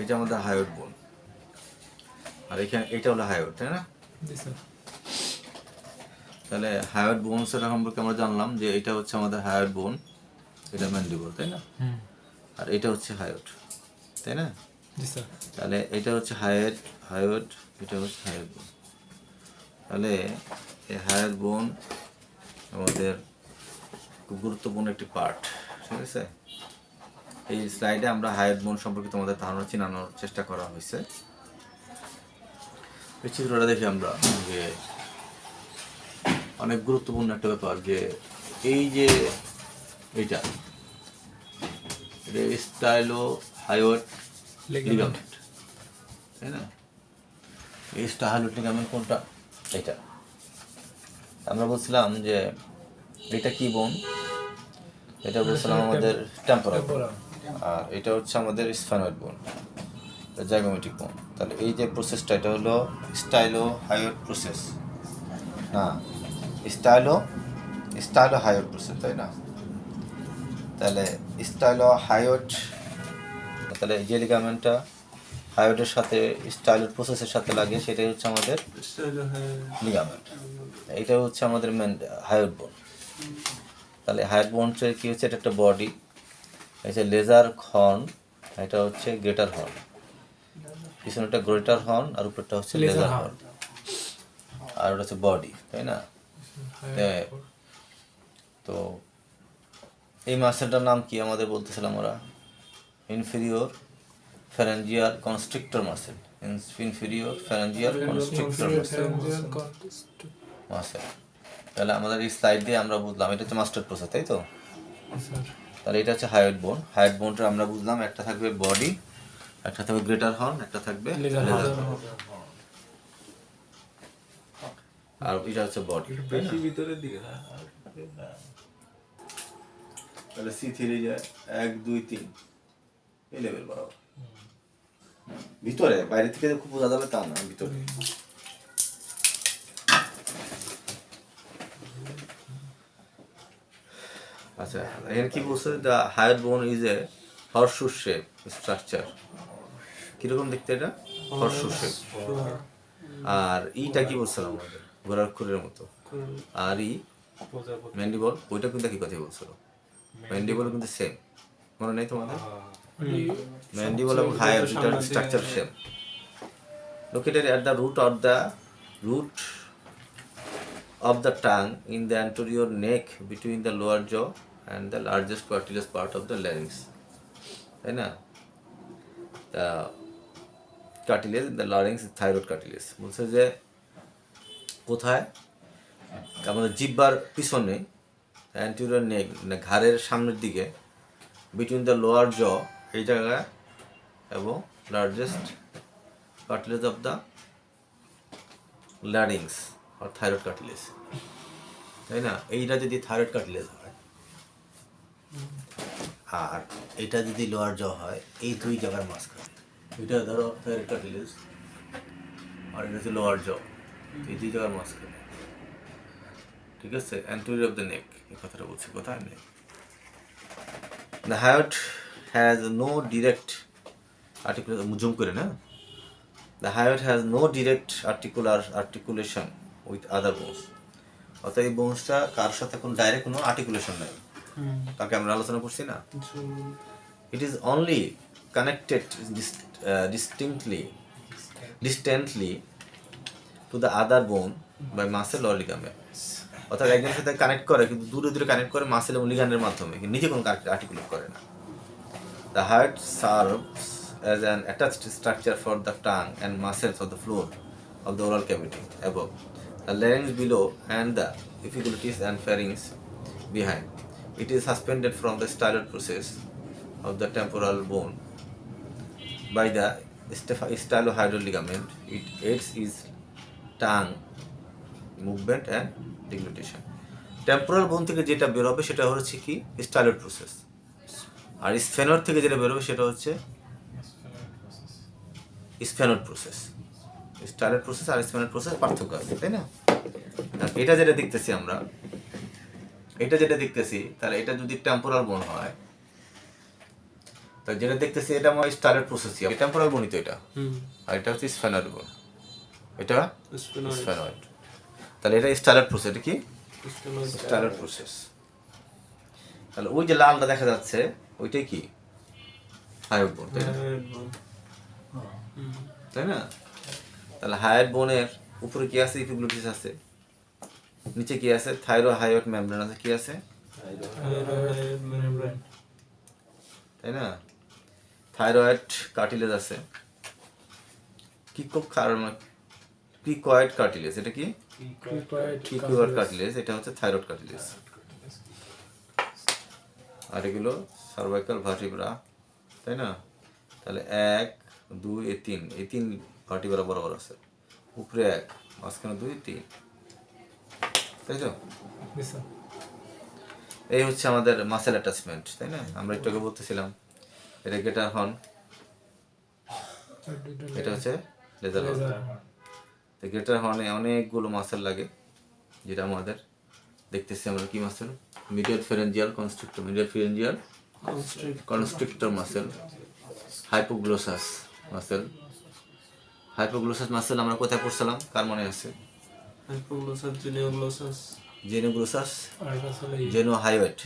এটা আমাদের হায়োড বোন। আর এখানে এটা হলো হায়োড তাই না? তাহলে হায়োড বোনসের সম্পর্কে আমরা জানলাম যে এটা হচ্ছে আমাদের হায়োড বোন এটা ম্যান্ডিবল তাই না? আর এটা হচ্ছে হায়োড তাই না? তাহলে এটা হচ্ছে হায়ার হায়োড এটা হচ্ছে হায়ার বোন। তাহলে এই হায়ার বোন আমাদের খুব গুরুত্বপূর্ণ একটি পার্ট ঠিক আছে? এই স্লাইডে আমরা হায়ার বোন সম্পর্কে তোমাদের ধারণা চিনানোর চেষ্টা করা হয়েছে। এই চিত্রটা দেখি আমরা যে অনেক গুরুত্বপূর্ণ একটা ব্যাপার যে এই যে এইটা এটা স্টাইলো হাইওয়ার্ড লিগামেন্ট। তাই না? এই স্টাহালুট লিগামেন্ট কোনটা? এটা। আমরা বলছিলাম যে এটা কি বোন? এটা বলছিলাম আমাদের টেম্পোরাল আর এটা হচ্ছে আমাদের স্পাইনয়েড বোন জাইগোমেটিক বোন তাহলে এই যে প্রসেসটা এটা হলো স্টাইলো হাইওয়ার্ড প্রসেস না স্টাইলো স্টাইলো হাইওয়ার্ড প্রসেস তাই না? তাহলে স্টাইলো হাইওয়ার্ড তাহলে যে লিগামেন্টটা হায়োডের সাথে স্টাইলের প্রসেসের সাথে লাগে সেটাই হচ্ছে আমাদের লিগামেন্ট এটা হচ্ছে আমাদের মেন হায়োড বোন তাহলে হায়োড বোনটা কি হচ্ছে? এটা একটা বডি যে লেজার হর্ন এটা হচ্ছে গ্রেটার হর্ন পিছনে একটা গ্রেটার হর্ন আর উপরটা হচ্ছে লেজার হর্ন আর ওটা হচ্ছে বডি তাই না? হ্যাঁ। তো এই মাসেলটার নাম কি আমাদের বলতেছিলাম ওরা? Inferior pharyngeal constrictor muscle inferior pharyngeal constrictor muscle তাহলে আমাদের এই স্লাইড দিয়ে আমরা বুঝলাম এটা হচ্ছে মাস্টার প্রসেস তাই তো? স্যার তাহলে এটা হচ্ছে হাইট বোন হাইট বোনটা আমরা বুঝলাম একটা থাকবে বডি একটা থাকবে গ্রেটার হর্ন একটা থাকবে horn। আর এটা হচ্ছে বডি বেশি ভিতরের দিকে না। তাহলে সি থ্রি যায় এক দুই তিন। এই লেভেল বরাবর। ভিতরে বাইরে থেকে খুব বোঝা যাবে তা না ভিতরে। আচ্ছা এখানে কি বলছে? The hyoid bone is a horseshoe shape structure. কীরকম দেখতে এটা? হর্সু শেপ। আর ইটা কি বলছিলাম আমাদের? ঘোড়ার খুরের মতো। আর ই? ম্যান্ডিবল? ওইটা কিন্তু একই কথাই বলছিল। ম্যান্ডিবল কিন্তু সেম মনে নেই তোমাদের? ম্যান্ডিবল এবং হায়ার দুটার structure same located at the root of the root of the tongue in the anterior neck between the lower jaw and the largest cartilaginous part of the larynx. তাই না the cartilage the larynx is thyroid বলছে যে, কোথায়? আমাদের জিব্বার পিছনে anterior নেক মানে ঘাড়ের সামনের দিকে বিটুইন দ্য লোয়ার জ এই জায়গায়, এবং largest cartilage of the larynx R thyroid cartilage তাই না? এইটা যদি থাইরয়েড কার্টিলেজ হয় আর এটা যদি লোয়ার জ হয়, এই দুই জায়গার মাঝখানে। এটা ধরো থাইরয়েড কার্টিলেজ আর এটা হচ্ছে লোয়ার জ এই দুই জায়গার মাঝখানে। ঠিক আছে? অ্যান্টোরিয়র অফ দ্য নেক এই কথাটা বলছি। কোথায় neck the hyoid has no direct articular zoom করে না। The hyoid has no direct articular articulation with other bones অর্থাৎ এই বোনসটা কার সাথে কোনো ডাইরেক্ট কোনো আর্টিকুলেশন নেই। তাকে আমরা আলোচনা করছি না। It is only connected dis- uh, distinctly distantly to the other bone by muscle or অর্থাৎ একজনের সাথে কানেক্ট করে কিন্তু দূরে দূরে কানেক্ট করে মাসেল এবং লিগানের মাধ্যমে কিন্তু নিজে কোনো আর্টিকুলেট করে না। The hyoid serves as an attached structure for the tongue and muscles of the floor of the oral cavity above the larynx below and the epiglottis and pharynx behind. It is suspended from the styloid process of the temporal bone by the stylohyoidal ligament. It aids its tongue movement and deglutition. Temporal bone থেকে যেটা বেরোবে সেটা হচ্ছে কি styloid process আর স্ফেনর থেকে যেটা বেরোবে সেটা হচ্ছে স্ফেনর প্রসেস স্টাইলয়েড প্রসেস আর স্ফেনর প্রসেস পার্থক্য আছে তাই না এটা যেটা দেখতেছি আমরা এটা যেটা দেখতেছি তাহলে এটা যদি টেম্পোরাল বোন হয় তা যেটা দেখতেছি এটা আমার স্টারের প্রসেস টেম্পোরাল বনিত এটা। আর এটা হচ্ছে স্ফেনয়েড বোন এটা স্পিনয়েড স্ফেনয়েড তাহলে এটা স্টারের প্রসেস এটা কি? স্টারের প্রসেস তাহলে ওই যে লালটা দেখা যাচ্ছে ওইটাই কি? হায়োড বোন তাই না? তাই না? তাহলে হায়ার বোনের উপরে কি আছে? ইপিগ্লুটিস আছে। নিচে কি আছে? থাইরো হাইওট মেমব্রেন আছে কি আছে? তাই না? থাইরয়েড কার্টিলেজ আছে। কি ক্রিকয়েড কার্টিলেজ? এটা কি? Cricoid cartilage. এটা হচ্ছে থাইরয়েড কার্টিলেজ। আর এগুলো সার্ভাইকাল ভার্টিব্রা তাই না? তাহলে এক দুই এই তিন। এই তিন ভার্টিব্রা বরাবর আছে। উপরে এক মাঝখানে দুই তিন। তাই তো? এই হচ্ছে আমাদের মাসেল অ্যাটাচমেন্ট তাই না? আমরা একটু আগে বলতেছিলাম এটা গেটার হর্ন এটা হচ্ছে লেজার হর্ন তো গেটার হর্নে অনেকগুলো মাসেল লাগে যেটা আমাদের দেখতেছি আমরা কি muscle medial pharyngeal constrictor medial pharyngeal constrictor muscle hyoglossus muscle hyoglossus muscle আমরা কোথায় পড়ছিলাম? কার মনে আছে? জেনিওগ্লোসাস জেনোগ্লোসাস জেনো হাইওয়েট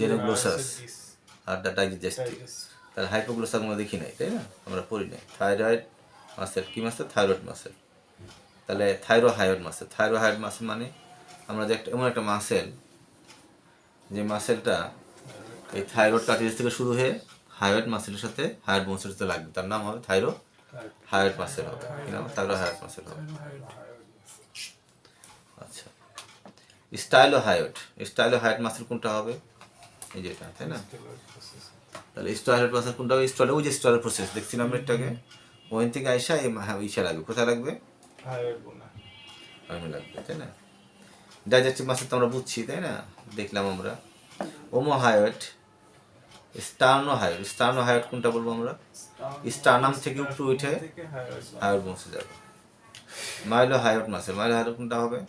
জেনোগ্লোসাস আর ডাইজেস্টিভ তাহলে হাইপোগ্লোসাস আমরা দেখি নাই তাই না? আমরা পড়ি নাই। থাইরয়েড মাসেল কি মাসেল? Thyroid muscle. তাহলে thyrohyoid muscle. Thyrohyoid muscle মানে আমরা যে একটা এমন একটা মাসেল যে মাসেলটা এই থাইরয়েড কার্টিলেজ থেকে শুরু হয়ে হাইরয়েড মাসেলের সাথে হাইরয়েড বোনসের সাথে লাগবে। তার নাম হবে থাইরো হাইরয়েড মাসেল হবে। কি নাম? থাইরো হাইরয়েড মাসেল হবে আচ্ছা stylohyoid stylohyoid muscle কোনটা হবে? এই যেটা তাই না? তাহলে স্টাইল মাসেল কোনটা হবে? স্টাইল ওই যে স্টাইল প্রসেস দেখছিলাম একটু আগে থেকে আইসা এই মা- ইসে লাগবে। কোথায় লাগবে? আমি লাগবে তাই না? ডাইজেস্টিভ মাসেল তো আমরা বুঝছি তাই না? দেখলাম আমরা। Omohyoid sternohyoid sternohyoid কোনটা বলব আমরা? স্টার্নাম থেকে উপরে উঠে হাইট বসে যাবে। Mylohyoid muscle mylohyoid কোনটা হবে?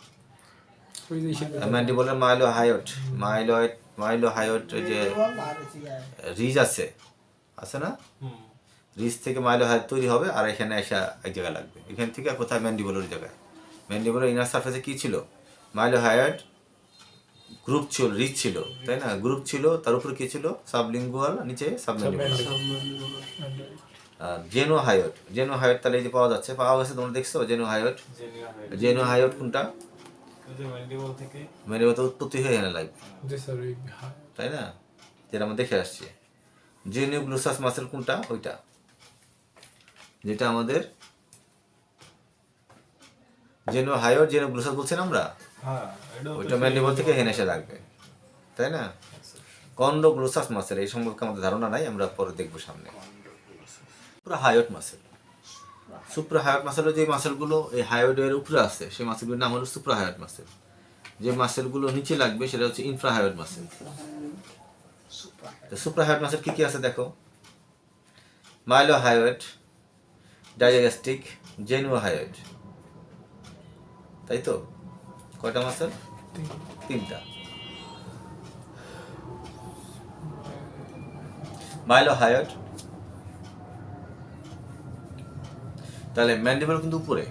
ম্যান্ডিবলের mylohyoid mylohyoid mylohyoid ওই যে রিজ আছে। আছে না? রিজ থেকে মাইলো হাইট তৈরি হবে আর এখানে এসে এক জায়গায় লাগবে। এখান থেকে কোথায়? ম্যান্ডিবলের জায়গায়। ম্যান্ডিবলের ইনার সারফেসে কি ছিল? মাইলো হাইট গ্রুপ ছিল রিচ ছিল তাই না? গ্রুপ ছিল তার উপরে কি ছিল? সাবলিঙ্গুয়াল নিচে submandibular geniohyoid geniohyoid তাহলে এই যে পাওয়া যাচ্ছে পাওয়া গেছে তোমরা দেখছ? জেনো হাইট জেনো হাইট কোনটা? ম্যান্ডিবল তো উৎপত্তি হয়ে এখানে লাগবে তাই না? যেটা আমরা দেখে আসছি। জেনিওগ্লোসাস মাসেল কোনটা? ওইটা। যেটা আমাদের জেনো হাইওর জেনোগ্লোসাস বলছেন আমরা? ওইটা ম্যান্ডিবল থেকে এখানে এসে লাগবে। তাই না? কন্ডোগ্লোসাস মাসেল এই সম্পর্কে আমাদের ধারণা নাই আমরা পরে দেখব সামনে। Suprahyoid muscle suprahyoid মাসেলের যে মাসেলগুলো এই হাইওটের উপরে আছে, সেই মাসেলগুলোর নাম হলো সুপ্রা হাইওট মাসেল। যে মাসেলগুলো নিচে লাগবে সেটা হচ্ছে ইনফ্রা হাইওট মাসেল। তো সুপ্রা হাইওট মাসেল কি কি আছে দেখো? মাইলো হাইওয়েট ডাইজেস্টিক জেনুয়া হাইওয়েট। তাই তো? কয়টা মাসেল? তিনটা। মাইলো হাইওয়েট তাহলে ম্যান্ডিবল কিন্তু উপরে।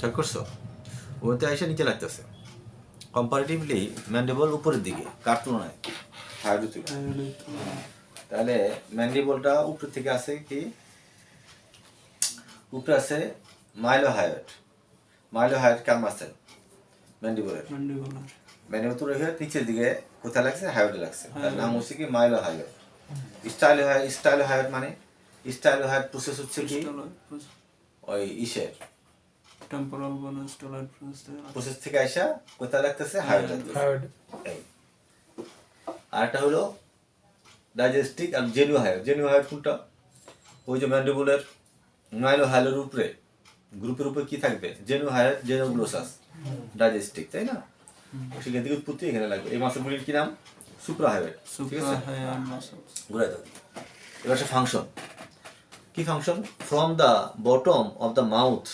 ঠিক করছ? ওতে আইসা নিচে লাগতেছে। কম্পারেটিভলি ম্যান্ডিবল উপরের দিকে কার তুলনায়? তাহলে ম্যান্ডিবলটা উপর থেকে আছে কি? উপরে আছে মাইলো হাইট মাইলো হাইট কার মাসেল ম্যান্ডিবলের। ম্যান্ডিবল তুলে হয়ে নিচের দিকে কোথায় লাগছে? হাইওটে লাগছে। তার নাম হচ্ছে কি? Mylohyoid stylohyoid stylohyoid মানে? স্টাইল হাইট প্রসেস হচ্ছে কি? ওই ইসের। টেম্পোরাল বোন স্টোলাইড প্রসেস থেকে আইসা কোথায় লাগতেছে? লাগতেছে। আরেকটা হলো ডাইজেস্টিক আর জেনু হায়ার জেনু হায়ার কোনটা? ওই যে ম্যান্ডিবুলের মাইলো হাইলের উপরে গ্রুপের উপরে কি থাকবে? জেনু হায়ার জেনোগ্লোসাস ডাইজেস্টিক তাই না? সেখান থেকে উৎপত্তি এখানে লাগবে। এই মাসেলগুলির কি নাম? সুপ্রা হাইওয়েট ঠিক আছে? ঘুরাই দাও। এবার সে ফাংশন কি function from the bottom of the mouth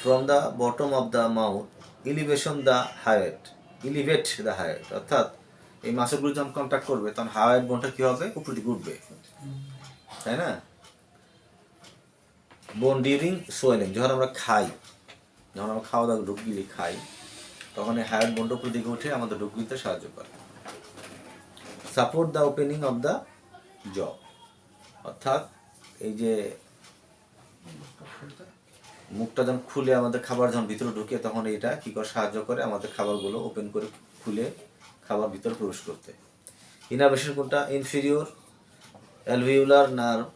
from the bottom of the mouth elevation the hyoid elevate the hyoid অর্থাৎ এই মাসেলগুলো যখন কন্ট্যাক্ট করবে, তখন হাওয়াইড বোনটা কি হবে? উপর দিকে উঠবে। তাই না? বোন ডিউরিং সোয়েলিং যখন আমরা খাই, যখন আমরা খাওয়া দাওয়া ঢুকগিলি খাই, তখন এই হায়ার বোনটা উপর দিকে উঠে আমাদের ঢুক গিলতে সাহায্য করে। Support the opening of the jaw অর্থাৎ এই যে মুখটা যখন খুলে আমাদের খাবার যখন ভিতরে ঢুকে তখন এটা কি করে সাহায্য করে আমাদের খাবারগুলো ওপেন করে খুলে খাবার ভিতরে প্রবেশ করতে ইনারভেশন কোনটা inferior alveolar nerve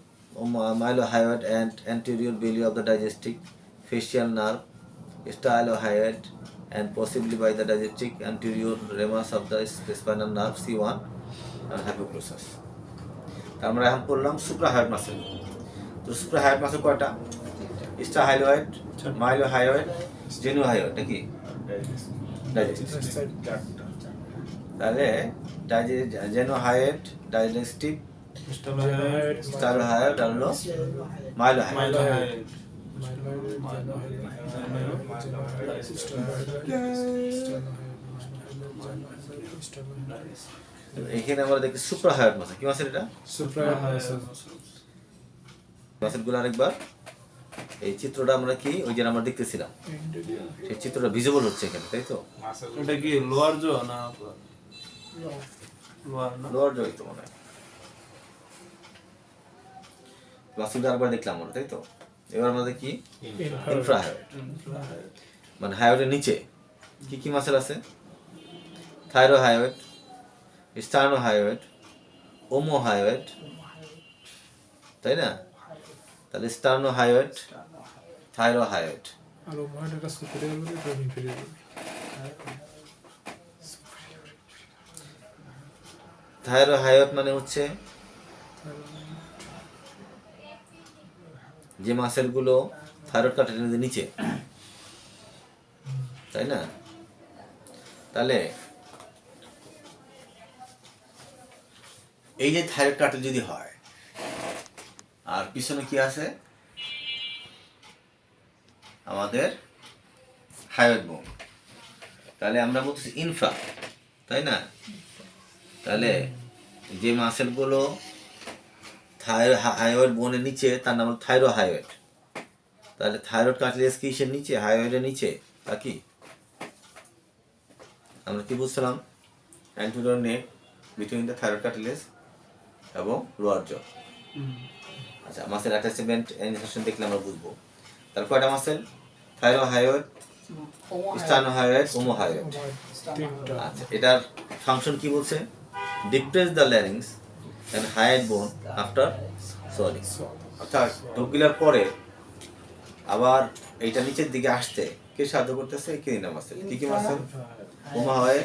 mylohyoid and anterior belly of the digestive facial nerve stylohyoid and possibly by the digestive anterior ramus of the spinal nerve C1 and hypoglossus তার আমরা এখন পড়লাম সুপ্রাহায়োড মাসেল তো সুপ্রা সুপ্রাহায়োড মাসেল কয়টা stylohyoid মাইলোহায়োড জেনুহায়োড নাকি digestive তাহলে জেনোহায়োড digestive স্টাইলোহায়োড আর হলো মাইলোহায়োড এখানে আমরা দেখি সুপ্রাহায়োড মাসেল কি মাসেল এটা? আরেকবার। এই চিত্রটা আমরা কি? ওই যে আমরা দেখতেছিলাম। সেই চিত্রটা ভিজিবল হচ্ছে এখানে তাই তো? এটা কি লোয়ার জো না লোয়ার জয় তো মনে হয়। আরেকবার দেখলাম আমরা তাই তো? এবার আমরা দেখি ইনফ্রাহায়োড মানে হায়োডের নিচে। কি কি মাসেল আছে? থাইরোহায়োড স্টার্নোহায়োড ওমোহায়োড তাই না? তাহলে আর মহাটা কাজ করতে গেলে এটা ইনফিরিয়র মানে হচ্ছে যে মাসেলগুলো থাইরয়েড কার্টিলেজের নিচে। তাই না? তাহলে এই যে থাইরয়েড কার্টেল যদি হয়, আর পিছনে কি আছে? আমাদের হায়োড বোন তাহলে আমরা বলতেছি ইনফ্রা তাই না? তাহলে যে মাসেলগুলো থাইরয়েড বোনের নিচে, তার নাম হলো থাইরো হাইওয়েড তাহলে থাইরয়েড কার্টিলেজ কি সে নিচে? হাইওয়েডের নিচে, তা কি? আমরা কি বুঝছিলাম? Anterior neck between the thyroid cartilage এবং লোয়ার জ আচ্ছা মাসেল অ্যাটাচমেন্ট ইনসার্শন দেখলে আমরা বুঝব। তার কয়টা মাসেল থাইরো হাইওয়েড স্টানো হাইওয়েড ওমো হাইওয়েড আচ্ছা এটার ফাংশন কি বলছে? Depress the larynx and hyoid bone after sorry অর্থাৎ ঢোকগিলার পরে আবার এইটা নিচের দিকে আসতে কে সাহায্য করতেছে? কিনা মাসেল কি কি মাসেল ওমা হয়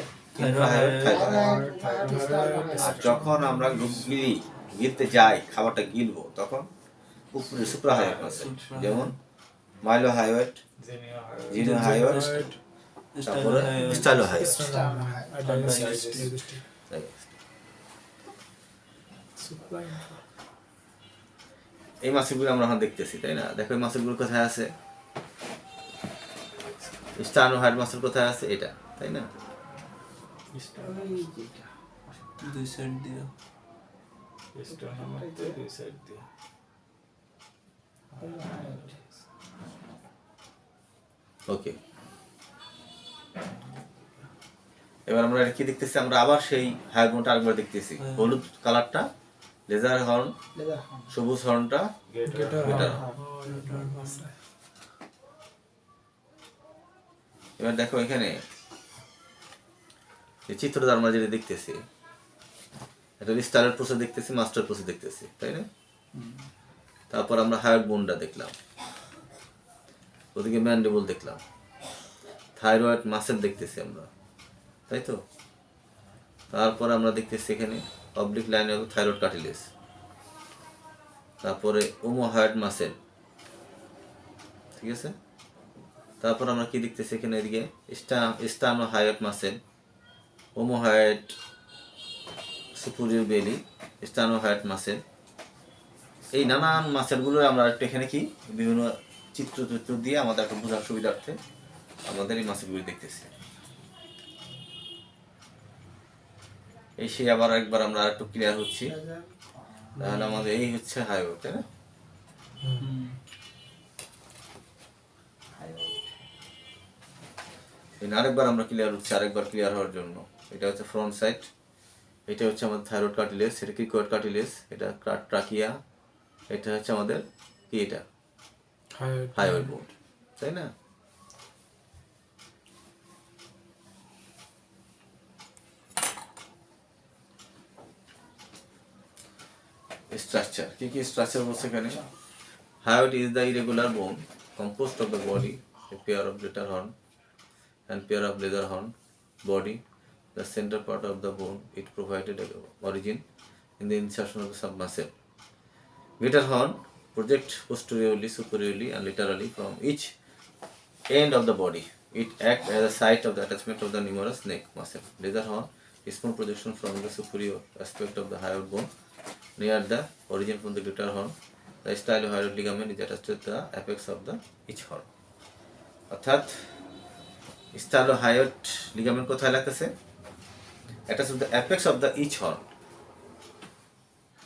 আর যখন আমরা গিলি গিলতে যাই খাবারটা গিলবো তখন উপরে সুপ্রাহায়োড মাসেল যেমন মাইলোহায়োড জিনোহায়োড তারপরে স্টাইলোহায়োড আর ডাইজেস্টিভ সাপ্লাই এই মাছগুলো আমরা এখন দেখতেছি তাই না? দেখো এই মাছগুলো কোথায় আছে? স্টানো হাইড মাছের কোথায় আছে? এটা তাই না? এবার আমরা কি দেখতেছি আমরা আবার সেই হাইগুনটা আরেকবার দেখতেছি হলুদ কালারটা লেজার হর্ন সবুজ হর্নটা এবার দেখো এখানে যে চিত্রটা আমরা যেটা দেখতেছি। এটা স্টারের প্রসেস দেখতেছি মাস্টার প্রসেস দেখতেছি, তাই না? তারপর আমরা হায়ার বোনটা দেখলাম। ওদিকে ম্যান্ডেবল দেখলাম। থাইরয়েড মাসেল দেখতেছি আমরা, তাই তো? তারপর আমরা দেখতেছি এখানে পাবলিক লাইনে থাইরয়েড কাটিলেস তারপরে ওমোহায়াড মাসেল ঠিক আছে? তারপর আমরা কি দেখতেছি এখানে এদিকে? স্টানো হায়াট মাসেল ওমোহায়াট সুপুরিয়র বেলি স্টানো হায়াট মাসেল এই নানান মাসেলগুলো আমরা একটু এখানে কি? বিভিন্ন চিত্র চিত্র দিয়ে আমাদের একটা বোঝার সুবিধার্থে আমাদের এই মাসেলগুলি দেখতেছি। এই সে আবার একবার আমরা একটু ক্লিয়ার হচ্ছি। তাহলে আমাদের এই হচ্ছে হাইওয়ে তাই না? আরেকবার আমরা ক্লিয়ার হচ্ছে আরেকবার ক্লিয়ার হওয়ার জন্য। এটা হচ্ছে ফ্রন্ট সাইড এটা হচ্ছে আমাদের থাইরয়েড কার্টিলেজ এটা ক্রিকয়েড কার্টিলেজ এটা ট্রাকিয়া এটা হচ্ছে আমাদের কি এটা. হাইওয়ে বোর্ড তাই না? স্ট্রাকচার কি কি স্ট্রাকচার বলছে এখানে? Hyoid is the irregular bone composed of the body a pair of little horn and pair of leather horn body the center part of the bone it provided origin in the insertion of the submuscle greater horn project posteriorly superiorly and laterally from each end of the body it act as a site of the attachment of the numerous neck muscle leather horn is small projection from the superior aspect of the hyoid bone near the origin from the greater horn the stylohyoid ligament is attached to the apex of the each horn অর্থাৎ stylohyoid ligament কোথায় লাগতেছে attached to the apex of the each horn.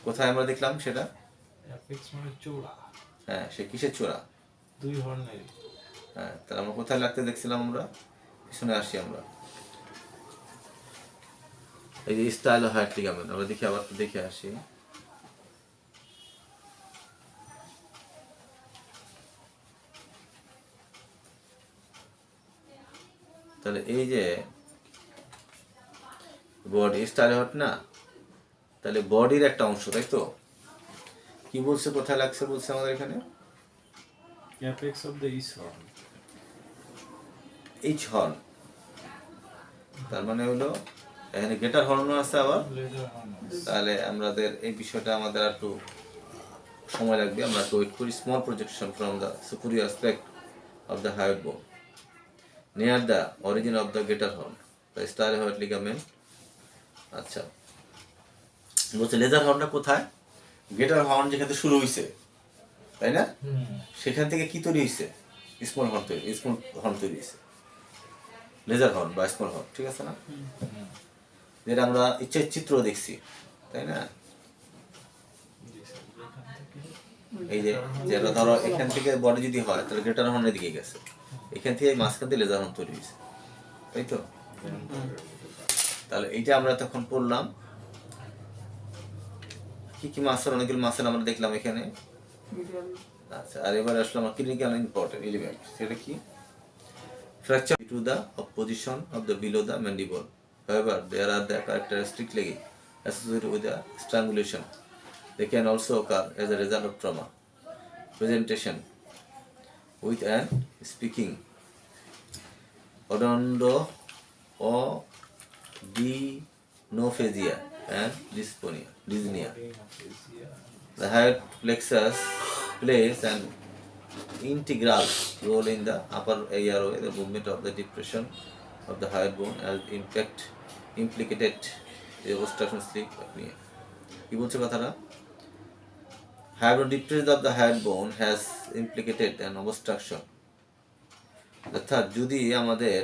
কোথায় আমরা দেখলাম সেটা? Apex মানে চূড়া। হ্যাঁ সে কিসের চূড়া? দুই হর্নের হ্যাঁ তাহলে আমরা কোথায় লাগতে দেখছিলাম আমরা? পিছনে আসি আমরা। এই যে স্টাইল হার্ট লিগামেন্ট আমরা দেখি আবার একটু দেখে আসি। তাহলে এই যে বডি স্টাইল হার্ট না তাহলে বডির একটা অংশ তাই তো? কি বলছে কোথায় লাগছে বলছে আমাদের এখানে? Apex of the horn H horn তার মানে হলো এখানে গেটার হর্নও আছে আবার। তাহলে আমাদের এই বিষয়টা আমাদের আর একটু সময় লাগবে আমরা একটু ওয়েট করি small projection from the superior aspect of the hyoid bone near the origin of the greater horn the stylohyoid ligament আচ্ছা। বলছে লেজার হর্নটা কোথায়? গেটার হর্ন যেখান থেকে শুরু হয়েছে তাই না? হুম। সেখান থেকে কি তৈরি হয়েছে স্মল হর্ন তৈরি স্মল হর্ন তৈরি হয়েছে লেজার হর্ন বা স্মল হর্ন ঠিক আছে না? যেটা আমরা ইচ্ছে চিত্র দেখছি তাই না? এই যে যেটা ধরো এখান থেকে বডি যদি হয় তাহলে গ্রেটার হর্নের দিকে গেছে। এখান থেকে মাঝখান থেকে লেজার হর্ন তৈরি হয়েছে তাই তো? তাহলে এইটা আমরা তখন পড়লাম। কি কি মাসের অনেকগুলো মাসের আমরা দেখলাম এখানে। আচ্ছা আর এবারে আসলো আমার ক্লিনিক্যাল ইম্পর্টেন্ট সেটা কি? Fracture to the opposition of the below the mandible there are the characteristic লেগে associate with the also occur as a result of trauma presentation with and speaking অডন্ড O dinophagia and dysphonia dyspnea the head plexus plays an integral role in the upper airway, the movement of the depression of the hyoid bone as impact implicated the obstruction sleep apnea. কি বলছে কথাটা Hybrid of the hyoid bone has implicated an obstruction. অর্থাৎ যদি আমাদের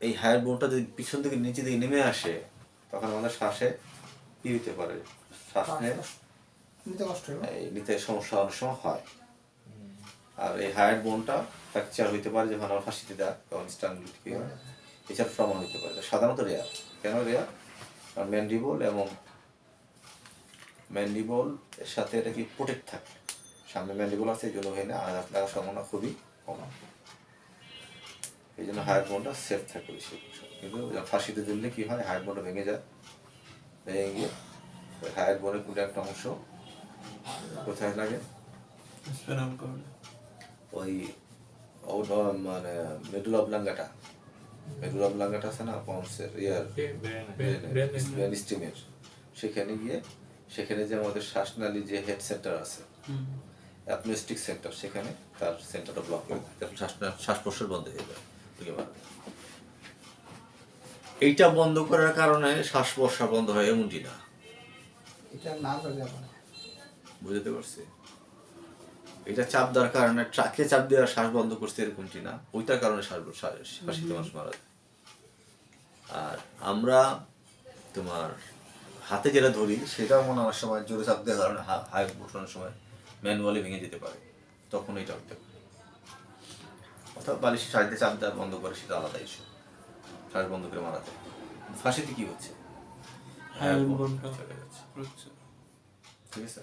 এই higher বোনটা যদি পিছন থেকে নিচে দিকে নেমে আসে তখন আমাদের শ্বাসে কি হতে পারে। শ্বাস নিয়ে নিতে সমস্যা অনেক সময় হয়। আর এই হায়ার বোনটা ফ্র্যাকচার হইতে পারে যখন আমার ফাঁসিতে দেয় তখন স্ট্রাঙ্গুলিটি কি। হয় এছাড়া প্রমাণ হইতে পারে। সাধারণত রেয়ার কেন রেয়ার কারণ ম্যান্ডিবল এবং ম্যান্ডিবল এর সাথে এটা কি প্রোটেক্ট থাকে? সামনে ম্যান্ডিবল আছে এই জন্য হয় না। আঘাত লাগার সম্ভাবনা খুবই কম। এই জন্য হায়ার বোনটা সেফ থাকে বেশি কিন্তু ফাঁসিতে দিলে কি হয় হায়ার বোনটা ভেঙে যায় ভেঙে গিয়ে হায়ার বোনের কোনো একটা অংশ কোথায় লাগে? ওই মানে মেডুল অবলাঙ্গাটা মেডুল অবলাঙ্গাটা আছে না পন্সের ইয়ার ব্রেন। স্টিমের। সেখানে গিয়ে সেখানে যে আমাদের শ্বাসনালী যে হেড সেন্টার আছে অ্যাপনোস্টিক সেন্টার সেখানে তার সেন্টারটা ব্লক করে শ্বাস শ্বাস প্রশ্বাস বন্ধ হয়ে যায়। এইটা বন্ধ করার কারণে শ্বাস প্রশ্বাস বন্ধ হয় এমনটি না? বুঝতে পারছি। এটা চাপ দেওয়ার কারণে ট্রাকে চাপ দেওয়ার শ্বাস বন্ধ করছে এরকমটি না। ওইটার কারণে শ্বাস শ্বাসিতে মানুষ মারা যায়। আর আমরা তোমার হাতে যেটা ধরি সেটা মনে হয় সময় জোরে চাপ দেওয়ার কারণে হাই বসানোর সময় ম্যানুয়ালি ভেঙে যেতে পারে। তখন এটা হতে পারে। অথবা বালিশে শাড়িতে চাপ দেওয়া বন্ধ করে সেটা আলাদা ইস্যু শ্বাস বন্ধ করে মারা যায় ফাঁসিতে কি হচ্ছে? যাচ্ছে। প্রচুর ঠিক আছে?